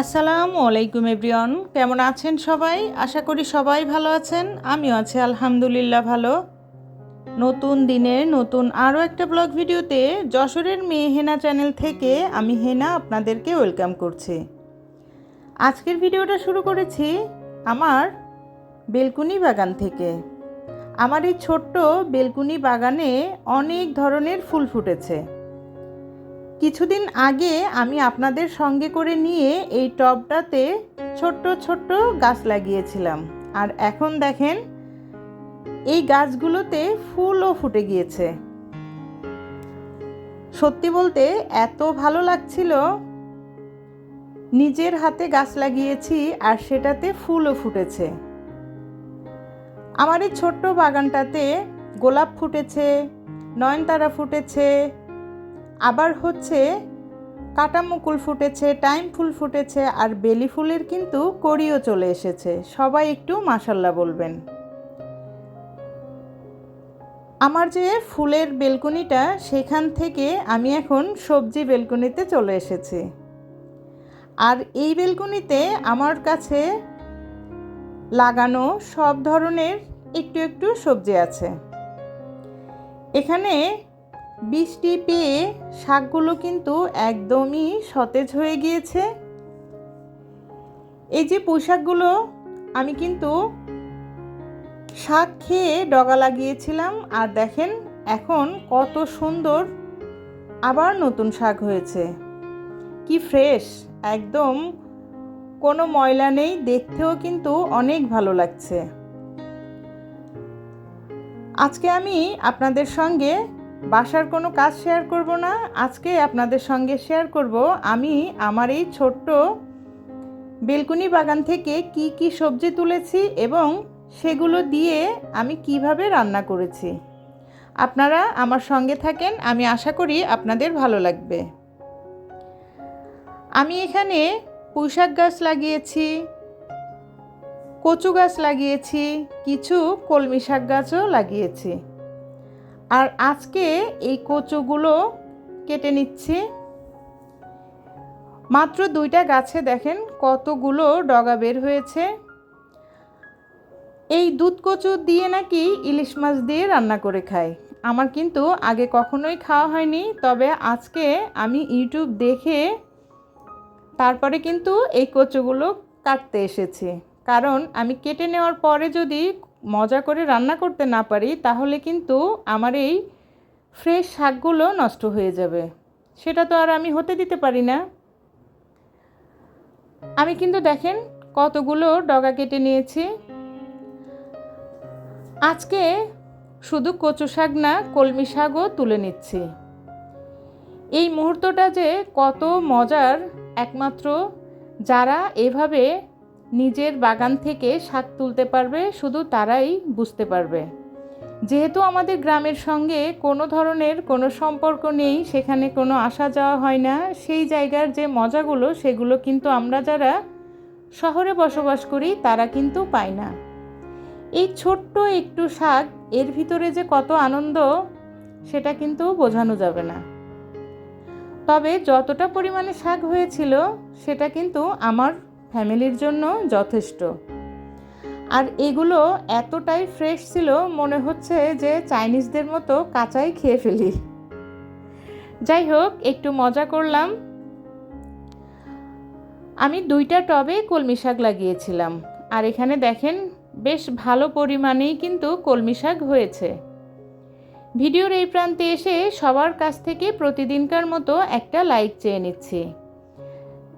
আসসালামু আলাইকুম এভরিওয়ান, কেমন আছেন সবাই? আশা করি সবাই ভালো আছেন, আমিও আছি আলহামদুলিল্লাহ ভালো। নতুন দিনের নতুন আরও একটা ব্লগ ভিডিওতে যশোরের মেয়ে হেনা চ্যানেল থেকে আমি হেনা আপনাদেরকে ওয়েলকাম করছি। আজকের ভিডিওটা শুরু করেছি আমার বেলকুনি বাগান থেকে। আমার এই ছোট্ট বেলকুনি বাগানে অনেক ধরনের ফুল ফুটেছে। কিছুদিন আগে আমি আপনাদের সঙ্গে করে নিয়ে এই টবটাতে ছোট্ট ছোট্ট গাছ লাগিয়েছিলাম। আর এখন দেখেন, এই গাছগুলোতে ফুলও ফুটে গিয়েছে। সত্যি বলতে এত ভালো লাগছিল, নিজের হাতে গাছ লাগিয়েছি আর সেটাতে ফুলও ফুটেছে। আমার এই ছোট্ট বাগানটাতে গোলাপ ফুটেছে, নয়নতারা ফুটেছে আবার হচ্ছে কাটা মুকুল ফুটেছে, টাইম ফুল ফুটেছে আর বেলি ফুলের কিন্তু কড়িও চলে এসেছে। সবাই একটু মাসাল্লাহ বলবেন। আমার যে ফুলের বেলকনিটা, সেখান থেকে আমি এখন সবজি বেলকনিতে চলে এসেছি। আর এই বেলকনিতে আমার কাছে লাগানো সব ধরনের একটু একটু সবজি আছে। এখানে বৃষ্টি পেয়ে শাকগুলো কিন্তু একদমই সতেজ হয়ে গিয়েছে। এই যে পোশাকগুলো, আমি কিন্তু শাক খেয়ে ডগা লাগিয়েছিলাম আর দেখেন এখন কত সুন্দর আবার নতুন শাক হয়েছে। কি ফ্রেশ, একদম কোনো ময়লা নেই, দেখতেও কিন্তু অনেক ভালো লাগছে। আজকে আমি আপনাদের সঙ্গে বাসার কোনো কাজ শেয়ার করব না, আজকে আপনাদের সঙ্গে শেয়ার করব আমি আমার এই ছোট্ট বেলকুনি বাগান থেকে কি কি সবজি তুলেছি এবং সেগুলো দিয়ে আমি কীভাবে রান্না করেছি। আপনারা আমার সঙ্গে থাকেন, আমি আশা করি আপনাদের ভালো লাগবে। আমি এখানে পুঁইশাক গাছ লাগিয়েছি, কচু গাছ লাগিয়েছি, কিছু কলমি শাক গাছও লাগিয়েছি। আর আজকে এই কচুগুলো কেটে নিচ্ছি। মাত্র দুইটা গাছে দেখেন কতগুলো ডগা বের হয়েছে। এই দুধ কচু দিয়ে নাকি ইলিশ মাছ দিয়ে রান্না করে খাই। আমার কিন্তু আগে কখনোই খাওয়া হয়নি, তবে আজকে আমি ইউটিউব দেখে তারপরে কিন্তু এই কচুগুলো কাটতে এসেছি। কারণ আমি কেটে নেওয়ার পরে যদি মজা করে রান্না করতে না পারি, তাহলে কিন্তু আমার এই ফ্রেশ শাকগুলো নষ্ট হয়ে যাবে। সেটা তো আর আমি হতে দিতে পারি না। আমি কিন্তু দেখেন কতগুলো ডগা কেটে নিয়েছি। আজকে শুধু কচু শাক না, কলমি শাকও তুলে নিচ্ছি। এই মুহূর্তটা যে কত মজার, একমাত্র যারা এভাবে নিজের বাগান থেকে শাক তুলতে পারবে, শুধু তারাই বুঝতে পারবে। যেহেতু আমাদের গ্রামের সঙ্গে কোনো ধরনের কোনো সম্পর্ক নেই, সেখানে কোনো আসা যাওয়া হয় না, সেই জায়গার যে মজাগুলো, সেগুলো কিন্তু আমরা যারা শহরে বসবাস করি, তারা কিন্তু পাই না। এই ছোট্ট একটু শাক এর ভিতরে যে কত আনন্দ, সেটা কিন্তু বোঝানো যাবে না। তবে যতটা পরিমাণে শাক হয়েছিল, সেটা কিন্তু আমার ফ্যামিলির জন্য যথেষ্ট। আর এগুলো এতটাই ফ্রেশ ছিল, মনে হচ্ছে যে চাইনিজদের মতো কাঁচাই খেয়ে ফেলি। যাই হোক, একটু মজা করলাম। আমি দুইটা টবে কলমি শাক লাগিয়েছিলাম। আর এখানে দেখেন, বেশ ভালো পরিমাণেই কিন্তু কলমি শাক হয়েছে। ভিডিওর এই প্রান্তে এসে সবার কাছ থেকে প্রতিদিনকার মতো একটা লাইক চেয়ে নিচ্ছি।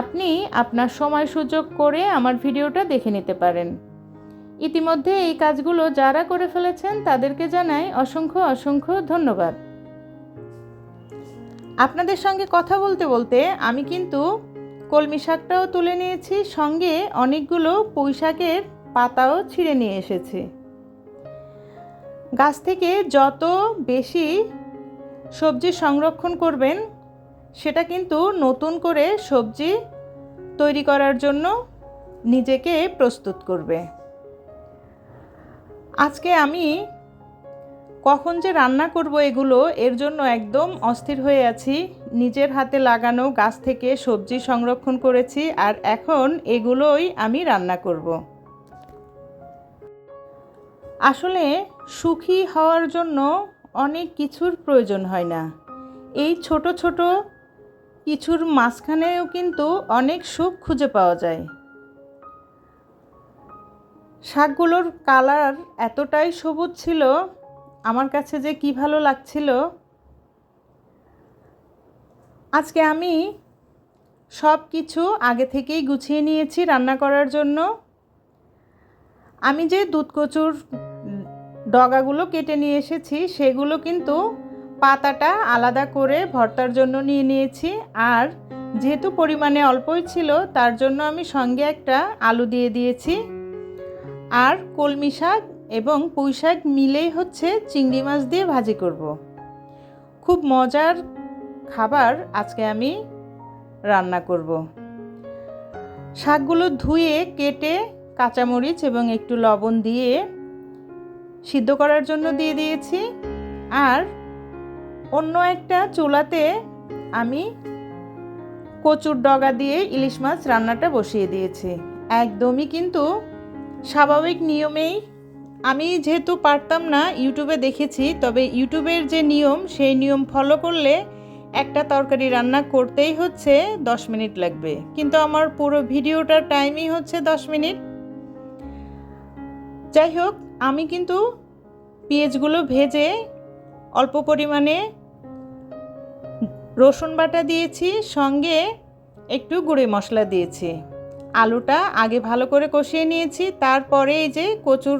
আপনি আপনার সময় সুযোগ করে আমার ভিডিওটা দেখে নিতে পারেন। ইতিমধ্যে এই কাজগুলো যারা করে ফেলেছেন তাদেরকে জানাই অসংখ্য অসংখ্য ধন্যবাদ। আপনাদের সঙ্গে কথা বলতে বলতে আমি কিন্তু কলমি শাকটাও তুলে নিয়েছি, সঙ্গে অনেকগুলো পুঁই শাকের পাতাও ছিঁড়ে নিয়ে এসেছি। গাছ থেকে যত বেশি সবজি সংরক্ষণ করবেন সেটা কিন্তু নতুন করে সবজি তৈরি করার জন্য নিজেকে প্রস্তুত করবে। আজকে আমি কখন যে রান্না করব এগুলো এর জন্য একদম অস্থির হয়ে আছি। নিজের হাতে লাগানো গাছ থেকে সবজি সংরক্ষণ করেছি আর এখন এগুলোই আমি রান্না করব। আসলে সুখী হওয়ার জন্য অনেক কিছুর প্রয়োজন হয় না। এই ছোট ছোট কিছুর মাঝখানেও কিন্তু অনেক সুখ খুঁজে পাওয়া যায়। শাকগুলোর কালার এতটাই সবুজ ছিল, আমার কাছে যে কি ভালো লাগছিল। আজকে আমি সব কিছু আগে থেকেই গুছিয়ে নিয়েছি রান্না করার জন্য। আমি যে দুধ কচুর ডগাগুলো কেটে নিয়ে এসেছি, সেগুলো কিন্তু পাতাটা আলাদা করে ভর্তার জন্য নিয়ে নিয়েছি আর যেহেতু পরিমাণে অল্পই ছিল, তার জন্য আমি সঙ্গে একটা আলু দিয়ে দিয়েছি আর কলমি শাক এবং পুঁই শাক মিলেই হচ্ছে চিংড়ি মাছ দিয়ে ভাজি করব। খুব মজার খাবার আজকে আমি রান্না করব। শাকগুলো ধুয়ে, কেটে, কাঁচামরিচ এবং একটু লবণ দিয়ে সিদ্ধ করার জন্য দিয়ে দিয়েছি আর অন্য একটা চুলাতে আমি কচুর ডগা দিয়ে ইলিশ মাছ রান্নাটা বসিয়ে দিয়েছি। একদমই কিন্তু স্বাভাবিক নিয়মেই আমি যেহেতু পারতাম না ইউটিউবে দেখেছি, তবে ইউটিউবের যে নিয়ম, সেই নিয়ম ফলো করলে একটা তরকারি রান্না করতেই হচ্ছে দশ মিনিট লাগবে। কিন্তু আমার পুরো ভিডিওটার টাইমই হচ্ছে দশ মিনিট। যাই হোক, আমি কিন্তু পেঁয়াজগুলো ভেজে অল্প পরিমাণে রসুন বাটা দিয়েছি, সঙ্গে একটু গুঁড়ি মশলা দিয়েছি। আলুটা আগে ভালো করে কষিয়ে নিয়েছি, তারপরে এই যে কচুর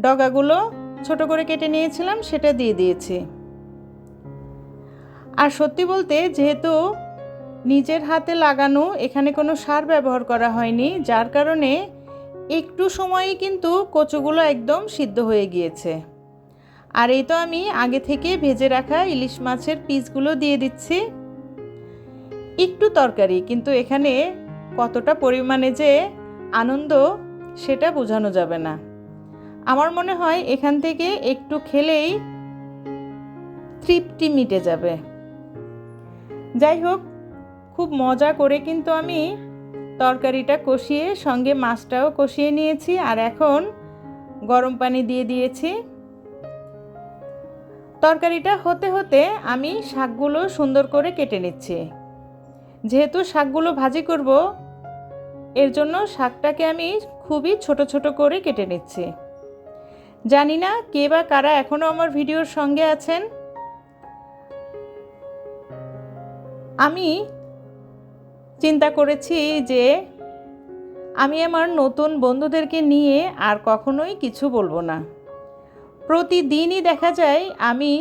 ডগাগুলো ছোট করে কেটে নিয়েছিলাম, সেটা দিয়ে দিয়েছি। আর সত্যি বলতে যেহেতু নিজের হাতে লাগানো, এখানে কোনো সার ব্যবহার করা হয়নি, যার কারণে একটু সময়ই কিন্তু কচুগুলো একদম সিদ্ধ হয়ে গিয়েছে। আর এই তো আমি আগে থেকে ভেজে রাখা ইলিশ মাছের পিসগুলো দিয়ে দিচ্ছি। একটু তরকারি, কিন্তু এখানে কতটা পরিমাণে যে আনন্দ সেটা বোঝানো যাবে না। আমার মনে হয় এখান থেকে একটু খেলেই তৃপ্তি মিটে যাবে। যাই হোক, খুব মজা করে কিন্তু আমি তরকারিটা কষিয়ে সঙ্গে মাছটাও কষিয়ে নিয়েছি, আর এখন গরম পানি দিয়ে দিয়েছি। তরকারিটা হতে হতে আমি শাকগুলো সুন্দর করে কেটে নিচ্ছি। যেহেতু শাকগুলো ভাজি করব, এর জন্য শাকটাকে আমি খুবই ছোট ছোট করে কেটে নিচ্ছি। জানি না কে বা কারা এখনও আমার ভিডিওর সঙ্গে আছেন। আমি চিন্তা করেছি যে আমি আমার নতুন বন্ধুদেরকে নিয়ে আর কখনোই কিছু বলব না। প্রতিদিনই দেখা যায় আমি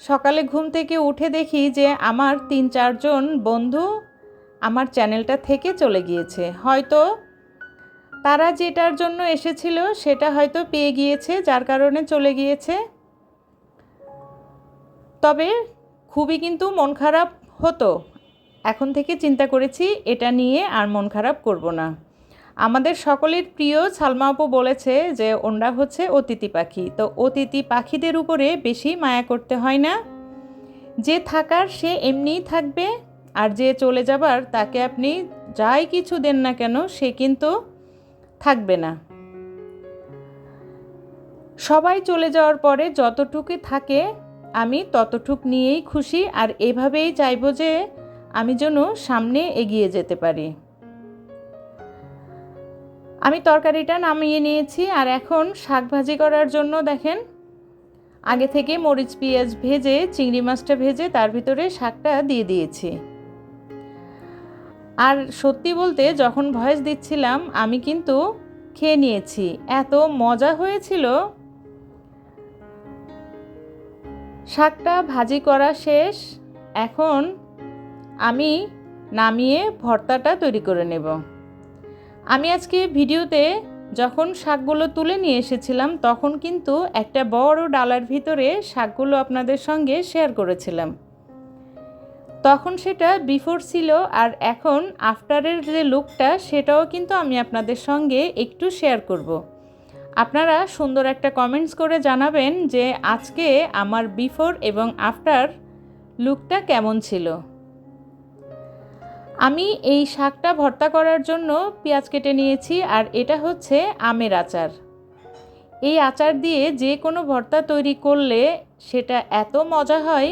সকালে ঘুম থেকে উঠে দেখি যে আমার তিন চারজন বন্ধু আমার চ্যানেলটা থেকে চলে গিয়েছে। হয়তো তারা যেটার জন্য এসেছিল সেটা হয়তো পেয়ে গিয়েছে, যার কারণে চলে গিয়েছে। তবে খুবই কিন্তু মন খারাপ হতো। এখন থেকে চিন্তা করেছি, এটা নিয়ে আর মন খারাপ করব না। আমাদের সকলের প্রিয় সালমা আপু বলেছে যে ওনরা হচ্ছে অতিথি পাখি। তো অতিথি পাখিদের উপরে বেশি মায়া করতে হয় না। যে থাকার সে এমনিই থাকবে, আর যে চলে যাবার তাকে আপনি যাই কিছু দেন না কেন, সে কিন্তু থাকবে না। সবাই চলে যাওয়ার পরে যতটুকু থাকে, আমি ততটুক নিয়েই খুশি, আর এভাবেই চাইব যে আমি যেন সামনে এগিয়ে যেতে পারি। আমি তরকারিটা নামিয়ে নিয়েছি আর এখন শাক ভাজি করার জন্য দেখেন, আগে থেকে মরিচ, পেঁয়াজ ভেজে, চিংড়ি মাছটা ভেজে তার ভিতরে শাকটা দিয়ে দিয়েছি। আর সত্যি বলতে যখন ভয়েস দিচ্ছিলাম, আমি কিন্তু খেয়ে নিয়েছি। এত মজা হয়েছিল। শাকটা ভাজি করা শেষ। এখন আমি নামিয়ে ভর্তাটা তৈরি করে নেব। আমি আজকে ভিডিওতে যখন শাকগুলো তুলে নিয়ে এসেছিলাম, তখন কিন্তু একটা বড় ডালার ভিতরে শাকগুলো আপনাদের সঙ্গে শেয়ার করেছিলাম তখন সেটা বিফোর ছিল আর এখন আফটারের যে লুকটা, সেটাও কিন্তু আমি আপনাদের সঙ্গে একটু শেয়ার করব। আপনারা সুন্দর একটা কমেন্টস করে জানাবেন যে আজকে আমার বিফোর এবং আফটার লুকটা কেমন ছিল আমি এই শাকটা ভর্তা করার জন্য পেঁয়াজ কেটে নিয়েছি আর এটা হচ্ছে আমের আচার। এই আচার দিয়ে যে কোনো ভর্তা তৈরি করলে সেটা এত মজা হয়।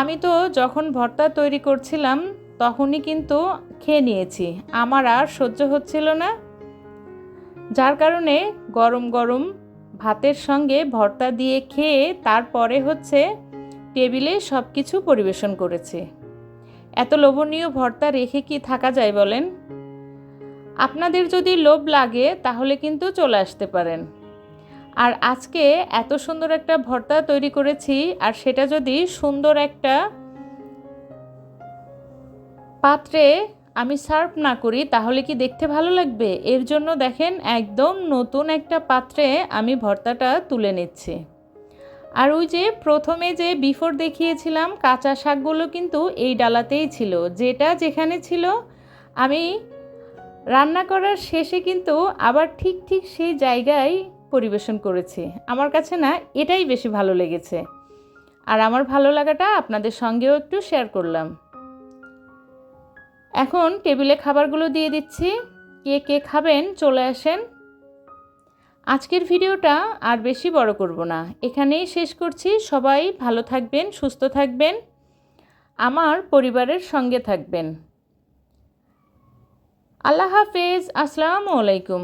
আমি তো যখন ভর্তা তৈরি করছিলাম তখনই কিন্তু খেয়ে নিয়েছি, আমার আর সহ্য হচ্ছিল না। যার কারণে গরম গরম ভাতের সঙ্গে ভর্তা দিয়ে খেয়ে তারপরে হচ্ছে টেবিলে সব কিছু পরিবেশন করেছি। এত লোভনীয় ভর্তা রেখে কি থাকা যায় বলেন? আপনাদের যদি লোভ লাগে, তাহলে কিন্তু চলে আসতে পারেন। আর আজকে এত সুন্দর একটা ভর্তা তৈরি করেছি, আর সেটা যদি সুন্দর একটা পাত্রে আমি সার্ভ না করি, তাহলে কি দেখতে ভালো লাগবে? এর জন্য দেখেন, একদম নতুন একটা পাত্রে আমি ভর্তাটা তুলে নিচ্ছি। আর ওই যে প্রথমে যে বিফোর দেখিয়েছিলাম, কাঁচা শাকগুলো কিন্তু এই ডালাতেই ছিল। যেটা যেখানে ছিল, আমি রান্না করার শেষে কিন্তু আবার ঠিক ঠিক সেই জায়গায় পরিবেশন করেছি। আমার কাছে না, এটাই বেশি ভালো লেগেছে। আর আমার ভালো লাগাটা আপনাদের সঙ্গেও একটু শেয়ার করলাম। এখন টেবিলে খাবারগুলো দিয়ে দিচ্ছি। কে কে খাবেন, চলে আসেন। আজকের ভিডিওটা আর বেশি বড় করব না। এখানেই শেষ করছি। সবাই ভালো থাকবেন, সুস্থ থাকবেন। আমার পরিবারের সঙ্গে থাকবেন। আল্লাহ হাফেজ। আসসালামু আলাইকুম।